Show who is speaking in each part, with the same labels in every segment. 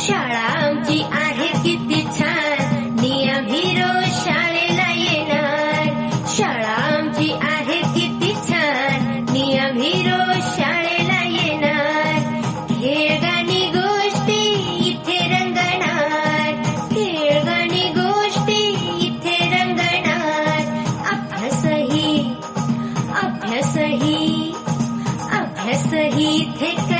Speaker 1: शाळा आमची आहे किती छान. निया हिरो शाळेला येणार. शाळा आमची आहे किती छान. निया हिरो शाळेला येणार. खेळ गाणी गोष्टी इथे रंगणार. खेळ गाणी गोष्टी इथे रंगणार. अभ्यासही अभ्यासही अभ्यासही इथे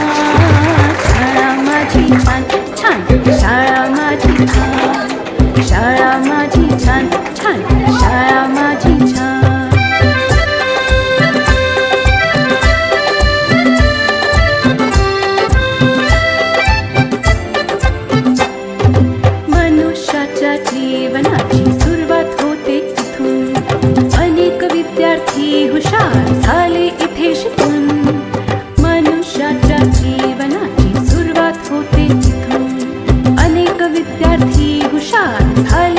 Speaker 2: झाले इथे शिकून. मनुष्याच्या जीवनाची सुरुवात होते अनेक विद्यार्थी हुशार झाले